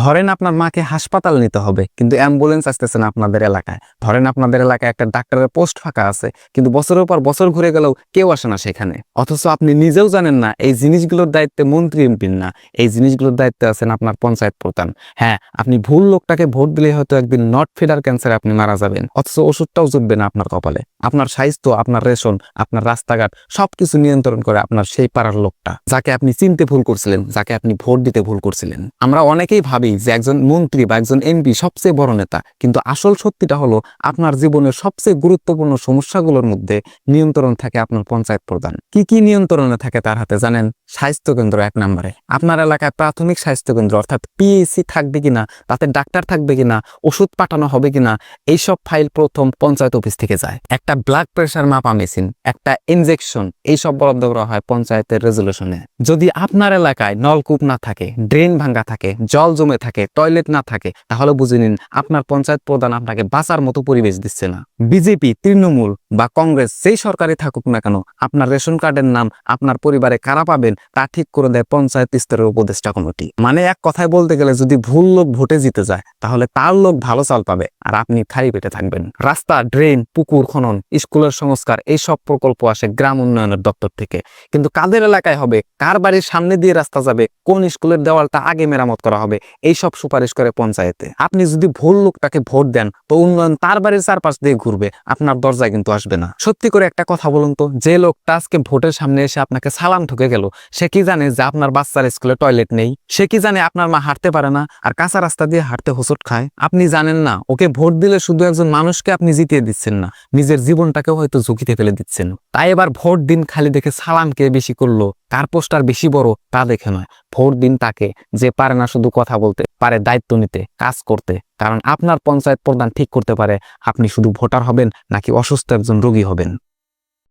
ধরেন আপনার মাকে হাসপাতাল নিতে হবে, কিন্তু অ্যাম্বুলেন্স আসতেছে না আপনাদের এলাকায়। ধরেন আপনাদের এলাকায় একটা ডাক্তারের পোস্ট ফাঁকা আছে, কিন্তু বছরের পর বছর ঘুরে গেলেও কেউ আসে না সেখানে। অথচ আপনি নিজেও জানেন না, এই জিনিসগুলোর দায়িত্বে মন্ত্রী এমপির না। এই জিনিসগুলোর দায়িত্বে আছেন আপনার পঞ্চায়েত প্রধান। হ্যাঁ আপনি ভুল লোকটাকে ভোট দিলে হয়তো একদিন নট ফিডার ক্যান্সারে আপনি মারা যাবেন, অথচ ওষুধটাও জুটবে না আপনার কপালে। আপনার স্বাস্থ্য, আপনার রেশন, আপনার রাস্তাঘাট সবকিছু নিয়ন্ত্রণ করে আপনার সেই পাড়ার লোকটা, যাকে আপনি চিনতে ভুল করছিলেন, যাকে আপনি ভোট দিতে ভুল করছিলেন। আমরা অনেকেই ভাবি যে একজন মন্ত্রী বা একজন এমপি সবচেয়ে বড় নেতা, কিন্তু আসল সত্যিটা হলো আপনার জীবনের সবচেয়ে গুরুত্বপূর্ণ সমস্যাগুলোর মধ্যে নিয়ন্ত্রণ থাকে আপনার পঞ্চায়েত প্রধান। কি কি নিয়ন্ত্রণে থাকে তার হাতে জানেন? স্বাস্থ্য কেন্দ্র এক নম্বরে। আপনার এলাকায় প্রাথমিক স্বাস্থ্য কেন্দ্র, অর্থাৎ পিএসসি থাকবে কিনা, তাতে ডাক্তার থাকবে কিনা, ওষুধ পাঠানো হবে কিনা, এইসব ফাইল প্রথম পঞ্চায়েত অফিস থেকে যায়। একটা ব্লাড প্রেশার মাপা মেশিন একটা ইনজেকশন এইসব বরাদ্দ করা হয় পঞ্চায়েতের রেজলিউশনে যদি আপনার এলাকায় নলকূপ না থাকে ড্রেন ভাঙ্গা থাকে, জল জমে থাকে টয়লেট না থাকে, তাহলে বুঝে নিন আপনার পঞ্চায়েত প্রধান আপনাকে বাঁচার মতো পরিবেশ দিচ্ছে না। বিজেপি তৃণমূল বা কংগ্রেস যেই সরকারি থাকুক না কেন, আপনার রেশন কার্ডের নাম আপনার পরিবারে কারা পাবেন, তা ঠিক করে দেয় পঞ্চায়েত স্তরের উপদেষ্টা কমিটি। মানে এক কথায় বলতে গেলে যদি ভুল লোক ভোটে জিতে যায়, তাহলে তার লোক ভালো চাল পাবে, আর আপনি খালি পেটে থাকবেন। রাস্তা ড্রেন পুকুর, খনন স্কুলের সংস্কার, এই সব প্রকল্প আসে গ্রাম উন্নয়নের দপ্তর থেকে। কিন্তু কাদের এলাকায় হবে? কার বাড়ির সামনে দিয়ে রাস্তা যাবে? কোন স্কুলের দেওয়ালটা আগে মেরামত করা হবে? এই সব সুপারিশ করে পঞ্চায়েতে। আপনি যদি ভুল লোকটাকে ভোট দেন, তো উন্নয়ন তার বাড়ির চারপাশ দিয়ে ঘুরবে, আপনার দরজায় কিন্তু আসবে না। সত্যি করে একটা কথা বলুন তো, যে লোকটা আজকে ভোটের সামনে এসে আপনাকে সালাম ঠুকে গেল, সে কি জানে যে আপনার বাচ্চার স্কুলে টয়লেট নেই? সে কি জানে আপনার মা হাঁটতে পারে না, আর কাঁচা রাস্তা দিয়ে হাঁটতে হোঁচট খায়? আপনি জানেন না, ওকে ভোট দিলে শুধু একজন মানুষকে আপনি জিতিয়ে দিচ্ছেন না, নিজের জীবনটাকেও হয়তো ঝুঁকিতে ফেলে দিচ্ছেন। তাই এবার ভোট দিন খালি দেখে সালাম কে বেশি করল, কার পোস্টার বেশি বড়, তা দেখে নয়। ভোট দিন তাকে যে পারে না শুধু কথা বলতে, পারে দায়িত্ব নিতে, কাজ করতে। কারণ আপনার পঞ্চায়েত প্রধান ঠিক করতে পারে, আপনি শুধু ভোটার হবেন নাকি অসুস্থ একজন রোগী হবেন।